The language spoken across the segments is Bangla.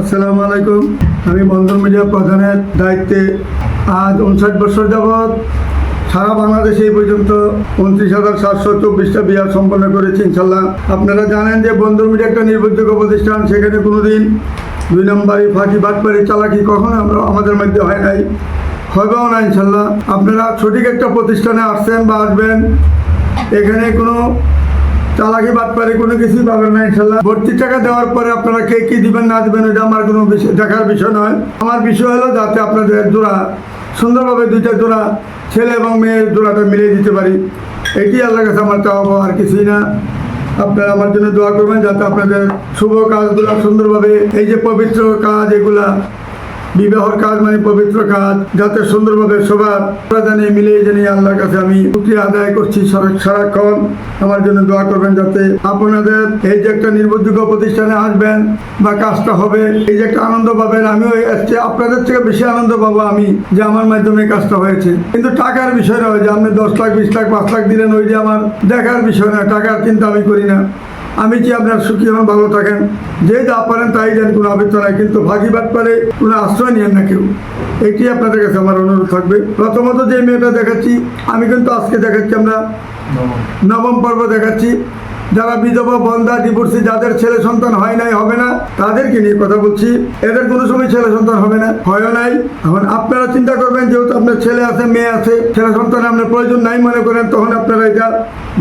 আসসালামু আলাইকুম। আমি বন্ধন মিডিয়া প্রধানের দায়িত্বে আজ উনষাট বছর যাবৎ সারা বাংলাদেশে এই পর্যন্ত উনত্রিশ হাজার সাতশো চব্বিশটা বিয়ার সম্পন্ন করেছি ইনশাল্লাহ আপনারা জানেন যে বন্ধন মিডিয়া একটা নির্ভরযোগ্য প্রতিষ্ঠান, সেখানে কোনোদিন দুই নম্বরই ফাঁকি বাটপারি চালাকি কখনো আমরা আমাদের মধ্যে হয় নাই হবেও না ইনশাল্লাহ আপনারা সঠিক একটা প্রতিষ্ঠানে আসছেন বা আসবেন, এখানে কোনো চালাকি বাটপারে কোনো কিছুই পাবেন না ইনশাল্লাহ। ভর্তি টাকা দেওয়ার পরে আপনারা কে কি দিবেন, না দিবেন, এটা আমার কোনো বিষয় দেখার বিষয় নয়। আমার বিষয় হলো যাতে আপনাদের জোড়া, সুন্দরভাবে দুইটা জোড়া, ছেলে এবং মেয়ের জোড়াটা মিলিয়ে দিতে পারি। এটি আল্লাহর কাছে আমার চাওয়া আর কিছুই না। আপনারা আমার জন্য দোয়া করবেন যাতে আপনাদের শুভ কাজগুলো সুন্দরভাবে এই যে পবিত্র কাজ এগুলা বিবাহর কাজ মানে পবিত্র কাজ, যাতে সুন্দরভাবে সবার জানিয়ে মিলিয়ে জানিয়ে আল্লাহর কাছে আমি শুক্রিয়া আদায় করছি। সারা- সারাক্ষণ আমার জন্য দোয়া করবেন যাতে আপনাদের এই যে একটা নির্ভরযোগ্য প্রতিষ্ঠানে আসবেন বা কাজটা হবে, এই যে একটা আনন্দ পাবেন, আমিও চেয়ে আপনাদের থেকে বেশি আনন্দ পাবো আমি যে আমার মাধ্যমে কাজটা হয়েছে। কিন্তু টাকার বিষয় নয় যে আপনি দশ লাখ, বিশ লাখ, পাঁচ লাখ দিলেন, ওই যে আমার দেখার বিষয় না টাকার চিন্তা আমি করি না। আমি কি আপনার সুখী হন ভালো থাকেন। যে যা পারেন তাই দেন কোনো আবৃত্ত নাই। কিন্তু ভাগিবাদ পারে কোনো আশ্রয় নেন না কেউ। এটি আপনাদের কাছে আমার অনুরোধ থাকবে। প্রথমত যে মেয়েটা দেখাচ্ছি আমি কিন্তু আজকে দেখাচ্ছি আমরা নবম পর্ব দেখাচ্ছি। যারা বিধবা বন্ধা ডিভোর্সি যাদের ছেলে সন্তান হয় নাই, হবে না, তাদেরকে নিয়ে কথা বলছি। এদের কোনো সময় ছেলে সন্তান হবে না হয় নাই। এখন আপনারা চিন্তা করবেন, যেহেতু আপনার ছেলে আছে, মেয়ে আছে, ছেলে সন্তান আপনার প্রয়োজন নাই মনে করেন, তখন আপনারা এটা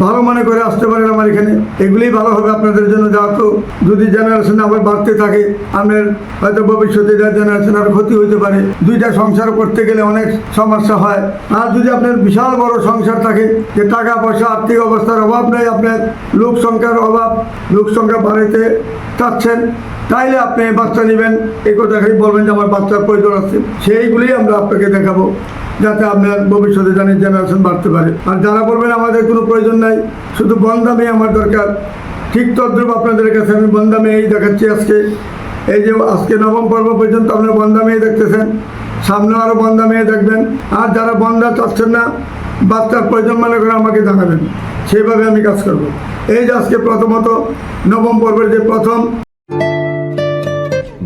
ভালো মনে করে আসতে পারেন আমার এখানে। এগুলিই ভালো হবে আপনাদের জন্য, যেহেতু যদি জেনারেশন আবার বাড়তে থাকে, আপনার হয়তো ভবিষ্যতে জেনারেশন আর ক্ষতি হইতে পারে। দুইটা সংসার করতে গেলে অনেক সমস্যা হয়। আর যদি আপনার বিশাল বড় সংসার থাকে, যে টাকা পয়সা, আর্থিক অবস্থার অভাব নেই, আপনার লোক সংখ্যার অভাব লোক সংখ্যা বাড়াইতে চাচ্ছেন, তাইলে আপনি বাচ্চা নেবেন। এই কথাটাই বলবেন যে আমার বাচ্চার প্রয়োজন আছে। সেইগুলি আমরা আপনাকে দেখাবো, যাতে আপনার ভবিষ্যতে জানি জেনারেশন বাড়তে পারে। আর যারা বলবেন আমাদের কোনো প্রয়োজন নাই, শুধু বন্দামে আমার দরকার। ঠিক তদ্রুপ আপনাদের কাছে আমি বন্দামে এই দেখাচ্ছি আজকে। এই যে আজকে নবম পর্ব পর্যন্ত আপনারা বন্দা মেয়ে দেখতেছেন। সামনে আরও বন্দা মেয়ে দেখবেন। আর যারা বন্দা চাচ্ছেন না বাচ্চার প্রয়োজন মনে করে আমাকে জানাবেন। সেইভাবে আমি কাজ করব। এই যে আজকে প্রথমত নবম পর্বের যে প্রথম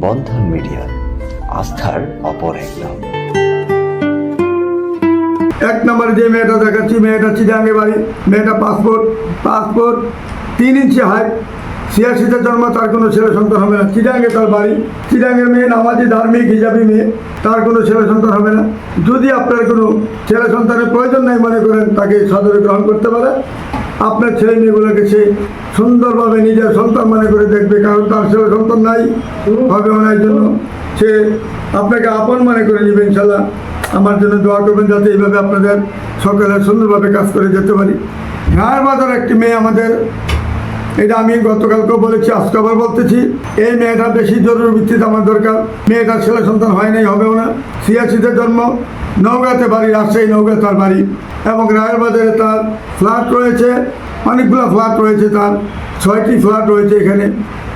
বন্ধন মিডিয়া আস্থার অপর এক নাম। এক নম্বরে যে মেয়েটা দেখাচ্ছি মেয়েটা চিটাঙ্গে বাড়ি মেয়েটা পাসপোর্ট পাসপোর্ট তিন ইঞ্চি হাইট ছিয়াশিতে জন্ম তার কোনো ছেলে সন্তান হবে না। চিটাঙ্গে তার বাড়ি, চিটাঙ্গের মেয়ে নামাজি ধার্মিক হিজাবি মেয়ে, তার কোনো ছেলে সন্তান হবে না। যদি আপনার কোনো ছেলে সন্তানের প্রয়োজন নাই মনে করেন, তাকে সদরে গ্রহণ করতে পারে। আপনার ছেলে মেয়েগুলোকে সে সুন্দরভাবে নিজের সন্তান মনে করে দেখবে, কারণ তার ছেলে সন্তান নাই হবে ওনার জন্য সে আপনাকে আপন মনে করে নেবে ইনশাল্লাহ। আমার জন্য দোয়া করবেন যাতে এইভাবে আপনাদের সকালে সুন্দরভাবে কাজ করে যেতে পারি। রায়ের বাজার একটি মেয়ে আমাদের এটা আমি গতকালকেও বলেছি, আজকে আবার বলতেছি। এই মেয়েটা বেশি জরুরি ভিত্তিতে আমার দরকার। মেয়েটার ছেলে সন্তান হয় নাই, হবেও না। ছিয়াশিতে জন্ম, নওগাঁতে বাড়ি, রাজশাহী নওগাঁ তার বাড়ি। এবং রায়ের বাজারে তার ফ্ল্যাট রয়েছে, অনেকগুলো ফ্ল্যাট রয়েছে তার। ছয়টি ফ্ল্যাট রয়েছে এখানে।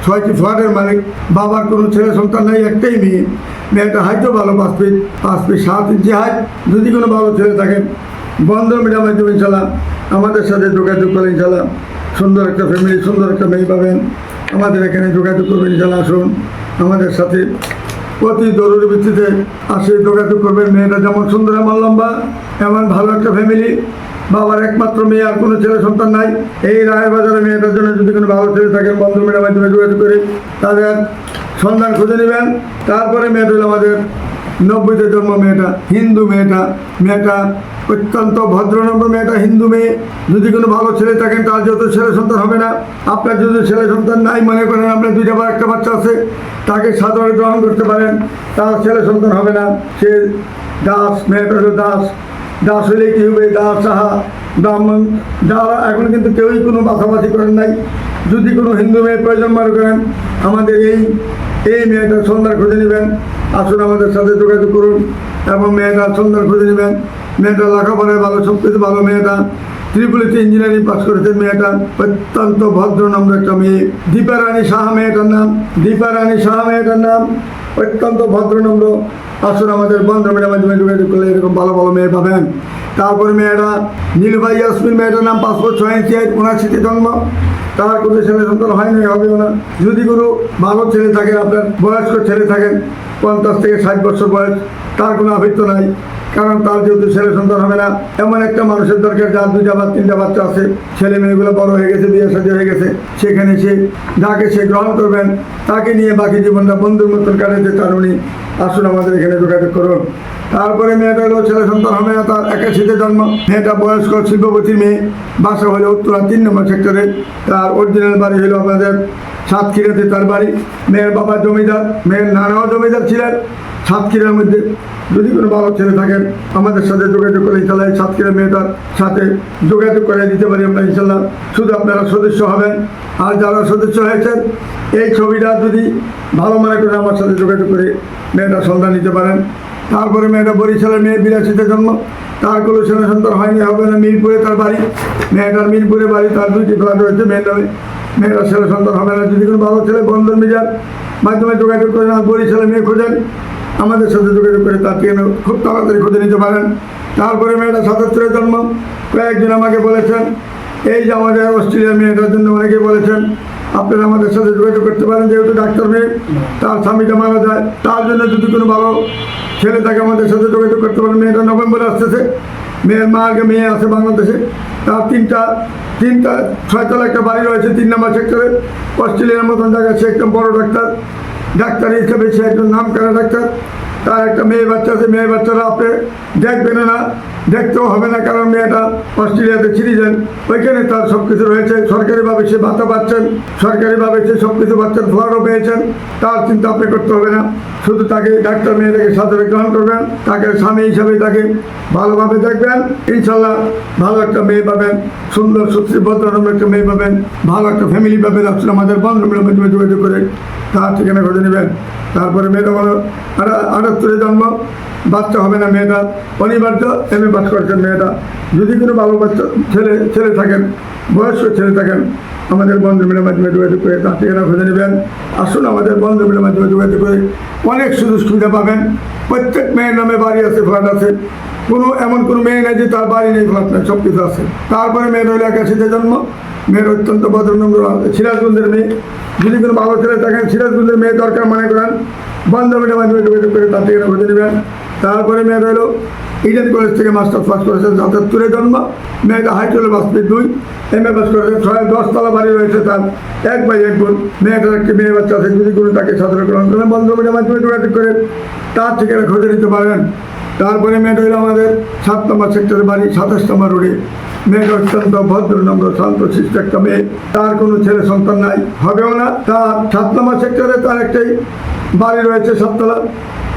ছয়টি ফ্ল্যাটের মালিক। বাবার কোনো ছেলে সন্তান নেই, একটাই মেয়ে। মেয়েটা হাইটও ভালো, পাঁচ ফিট পাঁচ ফিট সাত ইঞ্চি হাইট। যদি কোনো ভালো ছেলে থাকেন বন্ধ মিডিয়াম মাধ্যমে ইনশাল্লাহ আমাদের সাথে যোগাযোগ করে ইনশাল্লাহ। সুন্দর একটা ফ্যামিলি সুন্দর একটা মেয়ে পাবেন। আমাদের এখানে যোগাযোগ করবেন, ইনশাল্লাহ আসুন। আমাদের সাথে অতি জরুরি ভিত্তিতে আসে, যোগাযোগ করবেন। মেয়েটা যেমন সুন্দর, এমন লম্বা, এমন ভালো একটা ফ্যামিলি বাবার একমাত্র মেয়ে, আর কোনো ছেলে সন্তান নাই। এই রায়ের বাজারে মেয়েটার জন্য যদি কোনো ভালো ছেলে থাকেন বন্ধু মেয়েটার মাধ্যমে যোগাযোগ করে তাদের সন্ধান খুঁজে নেবেন। তারপরে মেয়েটা হলো আমাদের নব্বইতে জন্ম, মেয়েটা হিন্দু মেয়েটা। মেয়েটা অত্যন্ত ভদ্রনম্র মেয়েটা হিন্দু মেয়ে। যদি কোনো ভালো ছেলে থাকেন, তার যত ছেলে সন্তান হবে না। আপনার যদি ছেলে সন্তান নাই, মনে করেন আপনার দুইটা বা একটা বাচ্চা আছে, তাকে সাদরে গ্রহণ করতে পারেন। তার ছেলে সন্তান হবে না। সে দাস মেয়েটা হলো দাস। দাস হলে কি হবে? দাস, সাহা, ব্রাহ্মণ। যারা এখন কিন্তু কেউই কোনো বাছাবাছি করেন নাই। যদি কোনো হিন্দু মেয়ে প্রয়োজন মনে করেন, আমাদের এই এই মেয়েটার সন্ধান খুঁজে নেবেন। আসুন আমাদের সাথে যোগাযোগ করুন এবং মেয়েটার সন্ধান খুঁজে নেবেন। মেয়েটা লেখাপড়ায় ভালো সব কিছু ভালো মেয়েটা। ত্রিপুলিতে ইঞ্জিনিয়ারিং পাস করেছে মেয়েটা। অত্যন্ত ভদ্র নম্র একটা মেয়ে। দীপা রানী সাহা মেয়েটার নাম। দীপা রানী সাহা মেয়েটার নাম। অত্যন্ত ভদ্র নম্র। আসুন আমাদের বন্ধ মেয়ের মাধ্যমে যোগাযোগ করলে এরকম ভালো ভালো মেয়ে পাবেন। তারপরে মেয়েরা নীলভাই ইয়াসমিন মেয়েটার নাম পাসপোর্ট ছয় ইঞ্চি হাইট উনাশিতে জন্ম। তার কোনো ছেলে সন্তান হয়নি হবেও না। যদি কোনো ভালো ছেলে থাকেন, আপনার বয়স্ক ছেলে থাকেন, পঞ্চাশ থেকে ষাট বছর বয়স, তার কোনো আবৃত্ত নাই। কারণ তার যেহেতু ছেলে সন্তান হবে না, এমন একটা মানুষের দরকার যার দুইটা বা তিনটা বাচ্চা আছে। ছেলে মেয়েগুলো বড় হয়ে গেছে, বিয়ে সাথে হয়ে গেছে। সেখানে সে, যাকে সে গ্রহণ করবেন, তাকে নিয়ে বাকি জীবনটা বন্ধুর মতন কাটাতে তার উনি। আসুন আমাদের এখানে যোগাযোগ করুন। তারপরে মেয়েটা হলো ছেলে সন্তান হবে না, তার একাশিতে জন্ম। মেয়েটা বয়স্ক, শিল্পপতির মেয়ে। বাসা হলো উত্তরা, তিন নম্বর সেক্টরে তার অরিজিনাল বাড়ি হলো আপনাদের সাতক্ষীরাতে তার বাড়ি। মেয়ের বাবা জমিদার, মেয়ের নানাও জমিদার ছিলেন। সাতক্ষীরার মধ্যে যদি কোনো ভালো ছেলে থাকেন, আমাদের সাথে যোগাযোগ করে ইনশাল্লাহ সাতক্ষীরা মেয়েটার সাথে যোগাযোগ করে দিতে পারি আমরা ইনশাল্লাহ। শুধু আপনারা সদস্য হবেন। আর যারা সদস্য হয়েছেন, এই ছবিটা যদি ভালো মনে করে আমার সাথে যোগাযোগ করে মেয়েটা সন্ধান নিতে পারেন। তারপরে মেয়েটা বরিশালের মেয়ে বিরাশিতে জন্ম। তার কোনো ছেলে সন্তান হয়নি, হবে না মিরপুরে তার বাড়ি। মেয়েটার মিরপুরে বাড়ি, তার দুইটি ফ্ল্যাট রয়েছে নামে। মেয়েটার ছেলে সন্তান হবে না। যদি কোনো ভালো ছেলে বন্ধন মিজার মাধ্যমে যোগাযোগ করেন আর ছেলে মেয়ে খোঁজেন, আমাদের সাথে যোগাযোগ করে তার থেকে খুব তাড়াতাড়ি খুঁজে নিতে পারেন। তারপরে মেয়েটা সাতাত্তরের জন্ম। কয়েকজন আমাকে বলেছেন, এই যে আমাদের অস্ট্রেলিয়ার মেয়েটার জন্য অনেকে বলেছেন, আপনারা আমাদের সাথে যোগাযোগ করতে পারেন, যেহেতু ডাক্তার মেয়ে, তার স্বামীটা মারা যায়। তার জন্য যদি কোনো ভালো ছেলে থাকে আমাদের সাথে যোগাযোগ করতে পারেন, মেয়েটা নভেম্বরে আসতেছে। মেয়ের মা আগে মেয়ে আছে বাংলাদেশে। তার তিনটা তিনটা, ছয়তলা একটা বাড়ি রয়েছে তিন নম্বর সেক্টরে অস্ট্রেলিয়ার মতন জায়গায় সে একদম বড় ডাক্তার। ডাক্তার হিসেবে সে একজন নাম করা ডাক্তার। তার একটা মেয়ে বাচ্চা আছে, মেয়ে বাচ্চারা আপনি দেখবেন না। দেখতেও হবে না, কারণ মেয়েটা অস্ট্রেলিয়াতে সিটিজেন। ওইখানে তার সব কিছু রয়েছে। সরকারিভাবে সে ভাতা পাচ্ছেন। সরকারিভাবে সে সব কিছু পাচ্ছেন ফ্লারও পেয়েছেন। তার চিন্তা আপনি করতে হবে না। শুধু তাকে ডাক্তার মেয়েটাকে সাদরে গ্রহণ করবেন। তাকে স্বামী হিসাবে তাকে ভালোভাবে দেখবেন। ইনশাল্লাহ ভালো একটা মেয়ে পাবেন। সুন্দর সুশ্রী ভদ্রনম্র একটা মেয়ে পাবেন। ভালো একটা ফ্যামিলি পাবেন। আসলে আমাদের বন্ধুগুলোর মাধ্যমে যোগাযোগ করে তার ঠিকানা খুঁজে নেবেন। তারপরে মেয়েটা বলো আটাত্তরে জন্ম। বাচ্চা হবে না মেয়েটা। অনিবার্য এম এ পাস করেছেন মেয়েটা। যদি কোনো ভালো বাচ্চা, ছেলে ছেলে থাকেন, বয়স্ক ছেলে থাকেন, আমাদের বন্ধুমিলের মাধ্যমে যোগাযোগ করে তার ঠিকানা খুঁজে নেবেন। আসুন আমাদের বন্ধুমিলের মাধ্যমে যোগাযোগ করে অনেক সুযোগ সুবিধা পাবেন। প্রত্যেক মেয়ের নামে বাড়ি আছে, ফ্ল্যাট আছে। কোনো, এমন কোনো মেয়ে নেই যে তার বাড়ি নেই, ফ্ল্যাট নেই সব কিছু আছে। তারপরে মেয়ের হইলে একাশিতে জন্ম। মেয়ের অত্যন্ত ভদ্রনম্র সিরাজগঞ্জের মেয়ে। যদি কোনো ভালো ছেলে থাকেন, সিরাজগঞ্জের মেয়ে দরকার মনে করেন। বান্ধবীদের মাধ্যমে যোগাযোগ করে তার ঠিকানা খুঁজে নেবেন। তারপরে মেয়ের হলো ইডেন কলেজ থেকে মাস্টার পাস করেছেন সাতাত্তরে জন্ম। মেয়েটা হাই চলে বাসপি দুই, এম এ পাস করেছেন ছয়, দশতলা বাড়ি রয়েছে তার এক বাই এক বোন মেয়েটার একটি মেয়ে বাচ্চা আছে, যদি কোনো তাকে সাধারণ গ্রহণ করেন বান্ধবীদের মাধ্যমে যোগাযোগ করে, তার ঠিকানা খুঁজে নিতে পারেন। তারপরে মেয়েটা হলো আমাদের সাত নম্বর সেক্টরের বাড়ি, সাতাশ নম্বর রোডে। মেয়েটা অত্যন্ত ভদ্র, নম্র, শান্ত, শিষ্ট একটা মেয়ে। তার কোনো ছেলে সন্তান নাই, হবেও না। তার সাত নম্বর সেক্টরে তার একটাই বাড়ি রয়েছে সাততলা।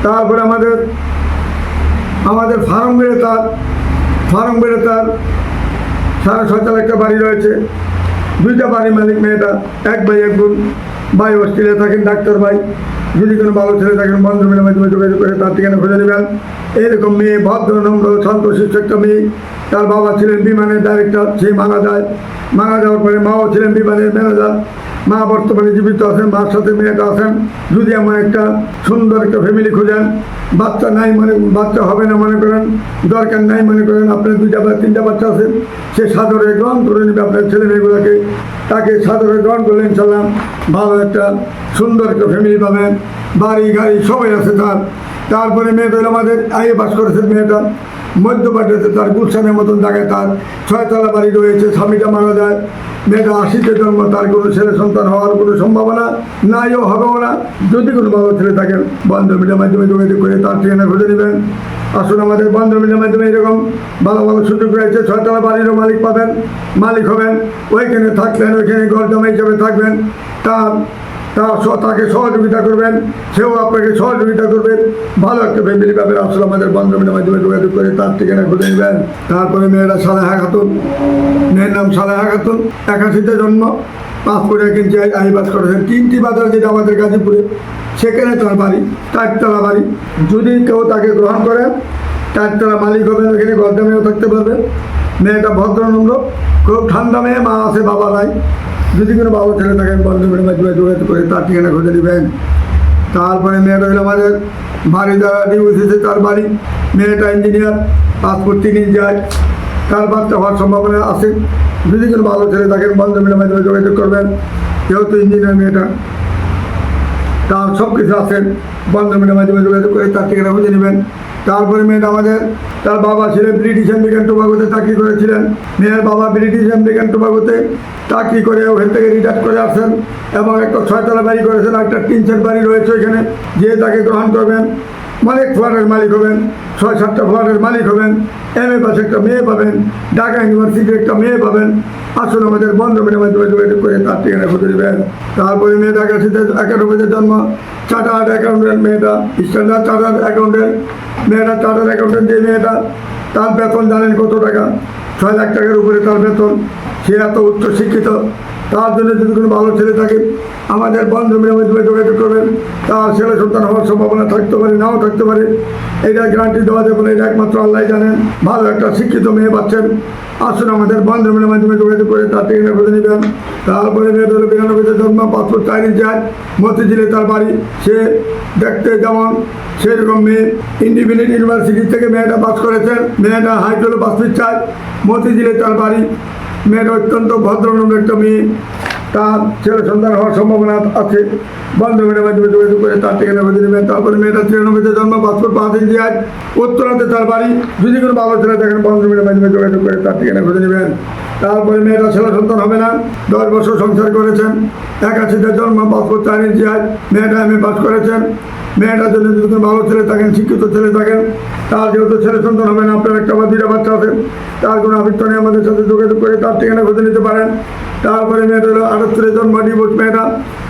তারপরে আমাদের আমাদের ফার্ম বেড়ে তার, ফার্ম বেড়ে তার সাড়ে ছয়তলা একটা বাড়ি রয়েছে। দুইটা বাড়ির মালিক মেয়েটা, এক ভাই, এক বোন, ভাই অস্ট্রেলিয়া থাকেন, ডাক্তার ভাই। যদি কোনো ভালো ছেলে থাকেন বন্ধুমের মাধ্যমে যোগাযোগ করে তার ঠিকানা খুঁজে নেবেন। এইরকম মেয়ে, ভদ্র, নম্র, শান্ত, শিষ্ট একটা মেয়ে। তার বাবা ছিলেন বিমানের ডাইরেক্টর সে মারা যায়। মারা যাওয়ার পরে মাও ছিলেন বিমানের ম্যানেজার মা বর্তমানে জীবিত আছেন, মার সাথে মেয়েটা আছেন। যদি এমন একটা সুন্দর একটা ফ্যামিলি খুঁজেন, বাচ্চা নাই মনে বাচ্চা হবে না মনে করেন, দরকার নাই মনে করেন, আপনার দুইটা বা তিনটা বাচ্চা আছেন সে সাদরে গ্রহণ করে নেবে আপনার ছেলে মেয়েগুলোকে তাকে সাদরে গ্রহণ করলে ইনশাল্লাহ ভালো একটা সুন্দর একটা ফ্যামিলি পাবেন। বাড়ি, গাড়ি সবাই আছে তার। তারপরে মেয়েটা আমাদের আইএ পাস করেছে মেয়েটা। মধ্যপাটিতে তার গুলশানের মতন জায়গায় তার ছয়তলা বাড়ি রয়েছে, স্বামীটা মারা যায়। মেয়েটা আশিতে জন্ম, তার কোনো ছেলে সন্তান হওয়ার কোনো সম্ভাবনা নাইও হবেও না। যদি কোনো বাবা ছেলে থাকে, বান্ধবীদের মাধ্যমে যোগাযোগ করে তার ঠিকানা খুঁজে নেবেন। আসুন, আমাদের বান্ধবীদের মাধ্যমে এরকম ভালো ভালো সুযোগ রয়েছে। ছয়তলা বাড়িরও মালিক পাবেন, মালিক হবেন, ওইখানে থাকবেন, ওইখানে গরদামা হিসাবে থাকবেন। তার তাকে সহযোগিতা করবেন, সেও আপনাকে সহযোগিতা করবেন। ভালো একটা ফ্যামিলি পাবেন। আসলে আমাদের বান্ধবীদের মাধ্যমে যোগাযোগ করে তার ঠিকানা খুঁজে নেবেন। তারপরে মেয়েরা সালেহা খাতুন। মেয়ের নাম সালেহা খাতুন। একাশিতে জন্ম। পাঁচপুরে আই বাস করেছেন তিনটি বাজার যেটা আমাদের গাজীপুরে, সেখানে তার বাড়ি, চারতলা বাড়ি। যদি কেউ তাকে গ্রহণ করেন চারতলা মালিক হবেন ওখানে গরদামেও থাকতে পারবেন মেয়েটা ভদ্রনম্র খুব ঠান্ডা মেয়ে, মা আছে, বাবা নাই। যদি কোনো বাবা ছেলে থাকেন বন্ধুদের মাধ্যমে যোগাযোগ করে তার ঠিকানা খুঁজে নেবেন। তারপরে মেয়েটা হলো আমাদের বাড়ি দ্বারা ডিউসিতে তার বাড়ি। মেয়েটা ইঞ্জিনিয়ার, পাসপোর্ট তিন যায়। তার বাচ্চা হওয়ার সম্ভাবনা আছে। যদি কোনো ভালো ছেলে থাকেন বন্ধুমিলের মাধ্যমে যোগাযোগ করবেন যেহেতু ইঞ্জিনিয়ার মেয়েটা। তার সব কিছু আছেন বন্ধুমিলের মাধ্যমে যোগাযোগ করে তার ঠিকানা খুঁজে নেবেন। তারপরে মেয়েটা আমাদের, তার বাবা ছিলেন ব্রিটিশ আমেরিকান টোবাগোতে চাকরি করেছিলেন। মেয়ের বাবা ব্রিটিশ আমেরিকান টোবাগোতে চাকরি করে ওখান থেকে রিটায়ার করে আসেন এবং একটা ছয়তলা বাড়ি করেছেন একটা টিনচার বাড়ি রয়েছে ওইখানে। যে তাকে গ্রহণ করবেন অনেক ফ্ল্যাটের মালিক হবেন, ছয়, সাতটা ফ্ল্যাটের মালিক হবেন, এম এ পাশে একটা মেয়ে পাবেন, ঢাকা ইউনিভার্সিটির একটা মেয়ে পাবেন, আসলে আমাদের বন্ধ মেয়ের মাধ্যমে যোগাযোগ করে তার ঠিকানা খুঁজে দেবেন তারপরে মেয়েটা কাছে একাডেমিতে জন্ম চার্টার্ড অ্যাকাউন্টেন্ট মেয়েটা, স্ট্যান্ডার্ড চার্টার্ড অ্যাকাউন্টেন্ট, মেয়েটা চার্টার্ড অ্যাকাউন্টেন্ট যে মেয়েটা, তার বেতন জানেন কত টাকা? ছয় লাখ টাকার উপরে তার বেতন, সে এত উচ্চ শিক্ষিত তার জন্য যদি কোনো ভালো ছেলে থাকে, আমাদের বন্ধুমের মাধ্যমে যোগাযোগ করবেন। তার ছেলে সন্তান হওয়ার সম্ভাবনা থাকতে পারে, নাও থাকতে পারে। এটা গ্যারান্টি দেওয়া যাবে এটা একমাত্র আল্লাহ জানেন ভালো একটা শিক্ষিত মেয়ে পাচ্ছেন। আসুন আমাদের বন্ধুমের মাধ্যমে যোগাযোগ করে তার থেকে খুঁজে নেবেন। তারপরে হলো বিরানব্বইতে জন্ম পাসপোর্ট চার যায়। মতিঝিলে তার বাড়ি, সে দেখতে যেমন সেরকম মেয়ে। ইন্ডিপেন্ডেন্ট ইউনিভার্সিটি থেকে মেয়েটা পাস করেছেন মেয়েটা হাইটোলে পাসপোর্ট চায় মতিঝিলে তার বাড়ি মেয়েটা অত্যন্ত ভদ্রনম্র একটা মেয়ে। তার ছেলে সন্তান হওয়ার সম্ভাবনা আছে। বন্ধুমের মাধ্যমে যোগাযোগ করে তার ঠিকানা খুঁজে নেবেন তারপরে মেয়েটা তিরানব্বইতে জন্ম পাসপোর্ট পাঁচ ইঞ্চি আজ উত্তরাতে তার বাড়ি। যদি কোনো ভালো ছেলে দেখেন বন্ধুমের মাধ্যমে যোগাযোগ করে তার ঠিকানা খুঁজে নেবেন তারপরে মেয়েটা ছেলে সন্তান হবে না। দশ বছর সংসার করেছেন। একাশিতে জন্ম পাসপোর্ট চার ইঞ্চি আজ মেয়েটা এম এ পাস করেছেন। জন্য যদি কোনো ভালো ছেলে থাকেন, শিক্ষিত ছেলে থাকেন, তার যেহেতু ছেলে সন্তান হবে না, আপনার একটা বা দুইটা বাচ্চা আছেন তার কোনো আবৃত্ত নেই, আমাদের সাথে যোগাযোগ করে তার ঠিকানা খুঁজে নিতে পারেন। তারপরে মেয়েটা হলো আটাত্তরে জন্ম ডিভোর্স মেয়েটা,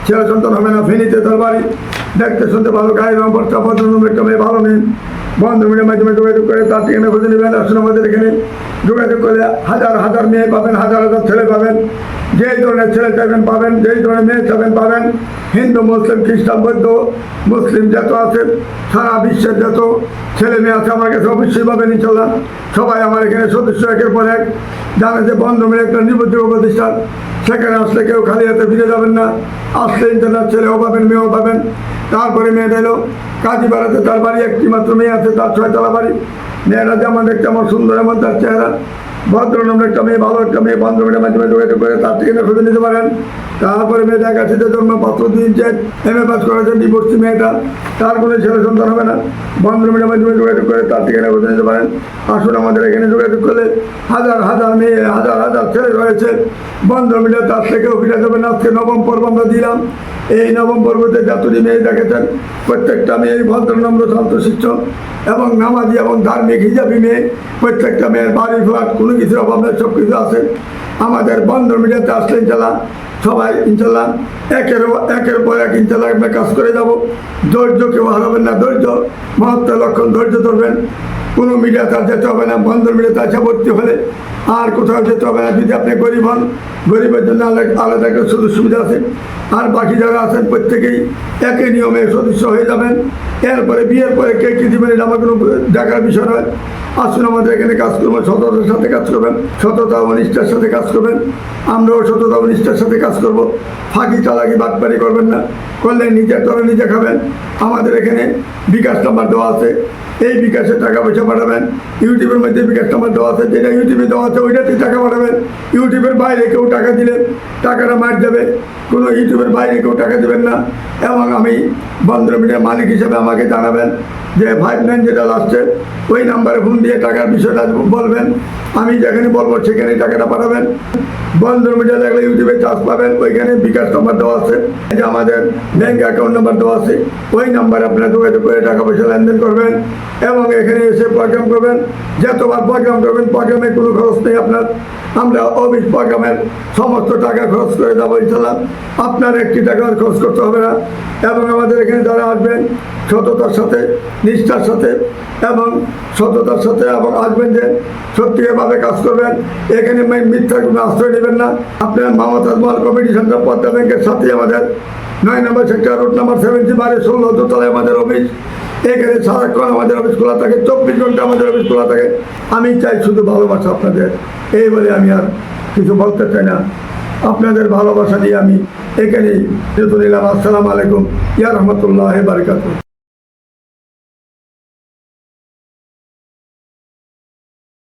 ছেলে সন্তান হবে না, ফেনীতে তার বাড়ি। দেখতে শুনতে ভালো, গায়ে নম্বর চাপার জন্য একটা মেয়ে, ভালো মেয়ে। বন্ধু মিডিয়ার মাধ্যমে যোগাযোগ করে তার ঠিকানা খুঁজে নেবেন। আসুন আমাদের এখানে যোগাযোগ করলে হাজার হাজার মেয়ে পাবেন, হাজার হাজার ছেলে পাবেন। যেই ধরনের ছেলে চাইবেন পাবেন, যেই ধরনের মেয়ে চাইবেন পাবেন, হিন্দু, মুসলিম, খ্রিস্টান, বৌদ্ধ, মুসলিম যত আছে, সারা বিশ্বের যত ছেলে মেয়ে আছে আমার কাছে অবশ্যই পাবেন, ইনশাল্লাহ। সবাই আমার এখানে সদস্য একের পর এক। জানে যে বন্ধ মেয়ে একটা নির্ভরযোগ্য প্রতিষ্ঠান, সেখানে আসলে কেউ খালি হাতে ফিরে যাবেন না। আসলে ইন্টারনেট ছেলেও পাবেন, মেয়েও পাবেন। তারপরে মেয়েটা এলো কাজী বাড়াতে তার বাড়ি একটি মাত্র মেয়ে আছে, তার ছয়তলা বাড়ি। মেয়েরা যেমন দেখতে আমার সুন্দর, এমন তার চেহারা। ভদ্রনম্র একটা মেয়ে, ভালো একটা মেয়ে বান্ধবীর মাধ্যমে যোগাযোগ করে তার থেকে খুঁজে নিতে পারেন। তারপরে মেয়েটা একাশিতে জন্ম পাত্র দিন এম এ পাস করেছেন ডিভোর্সি মেয়েটা, তার কোনো ছেলে সন্তান হবে না। বান্ধবীর মাধ্যমে যোগাযোগ করে তার থেকে খুঁজে নিতে পারেন। আসুন আমাদের এখানে যোগাযোগ করলে হাজার হাজার মেয়ে, হাজার হাজার ছেলে রয়েছে। বান্ধবীরা তার থেকেও ফিরে যাবেন আজকে নবম পর্ব আমরা দিলাম। এই নবম পর্বতে যতটি মেয়ে দেখেছেন, প্রত্যেকটা মেয়ে ভদ্রনম্র শান্তশিষ্ট এবং নামাজি এবং ধার্মিক হিজাবি মেয়ে। প্রত্যেকটা মেয়ের বাড়ি, ফ্ল্যাট, কোনো কিছুর অভাব নেই সব কিছু আছে। আমাদের বন্ধ মিডিয়াতে আসলে ইনশাল্লাহ, সবাই ইনশাল্লাহ একের একের পর এক ইনশাল্লাহ কাজ করে যাব। ধৈর্য কেউ হারাবেন না, ধৈর্য। মহত্বের লক্ষণ ধৈর্য ধরবেন। কোনো মিডিয়াতে আর যেতে হবে না, বন্ধ মিডিয়াতে আসা ভর্তি হলে আর কোথাও যেতে হবে না। যদি আপনি গরিব হন, গরিবের জন্য আলাদা একটা সুযোগ সুবিধা আছে। আর বাকি যারা আছেন, প্রত্যেকেই একই নিয়মে সদস্য হয়ে যাবেন। এরপরে বিয়ের পরে কে কী দিবেন, এটা আমার কোনো দেখার বিষয় নয়। আসুন আমাদের এখানে কাজ করব, সততার সাথে কাজ করবেন, সততা ও নিষ্ঠার সাথে কাজ করবেন। আমরাও সততা ও নিষ্ঠার সাথে কাজ করব। ফাঁকি চালাকি বাটপারি করবেন না। করলে নিজের তলে নিজে খাবেন। আমাদের এখানে বিকাশ নাম্বার দেওয়া আছে। এই বিকাশে টাকা পয়সা পাঠাবেন। ইউটিউবের মধ্যে বিকাশ নাম্বার দেওয়া আছে। যেটা ইউটিউবে দেওয়া আছে ওইটাতে টাকা পাঠাবেন। ইউটিউবের বাইরে কেউ টাকা দিলে টাকাটা মার যাবে। কোনো ইউটিউবের বাইরে কেউ টাকা দেবেন না। এবং আমি বন্ধুর মিডিয়ার মালিক হিসেবে আমাকে জানাবেন যে ফাইভ নাইন যেটা লাস্টে ওই নাম্বারে ফোন দিয়ে টাকার বিষয়টা বলবেন। আমি যেখানে বলব সেখানে টাকাটা পাঠাবেন। বন্ধুর মিডিয়া লাগলে ইউটিউবে চার্জ পাবেন। ওইখানে বিকাশ নাম্বার দেওয়া আছে। যে আমাদের ব্যাংক অ্যাকাউন্ট নাম্বার দেওয়া আছে। ওই নাম্বারে আপনারা যোগাযোগ করে টাকা পয়সা লেনদেন করবেন এবং এখানে এসে প্রোগ্রাম করবেন। যতবার প্রোগ্রাম করবেন, প্রোগ্রামে কোনো খরচ নেই আপনার। আমরা অফিস প্রোগ্রামের সমস্ত টাকা খরচ করে দেবো ইনশাল্লাহ আপনার একটি টাকা খরচ করতে হবে না। এবং আমাদের এখানে যারা আসবেন, সততার সাথে, নিষ্ঠার সাথে, এবং সততার সাথে এবং আসবেন যে সত্যিভাবে কাজ করবেন, এখানে মি- মিথ্যার কোনো আশ্রয় নেবেন না। আপনার মামা তাজমহল কমিটি সেন্টার পদ্মা ব্যাংকের সাথে আমাদের। নয় নম্বর সেক্টর রোড নাম্বার সেভেন্টি বারে ষোলো, দোতলায় আমাদের অফিস এখানে সারাক্ষণ আমাদের অফিস খোলা থাকে, চব্বিশ ঘণ্টা আমাদের অফিস খোলা থাকে। আমি চাই শুধু ভালোবাসা আপনাদের। এই বলে আমি আর কিছু বলতে চাই না। আপনাদের ভালোবাসা দিয়ে আমি এখানেই নিলাম। আসসালামু আলাইকুম। ইয়া রহমতুল্লাহ বারকাত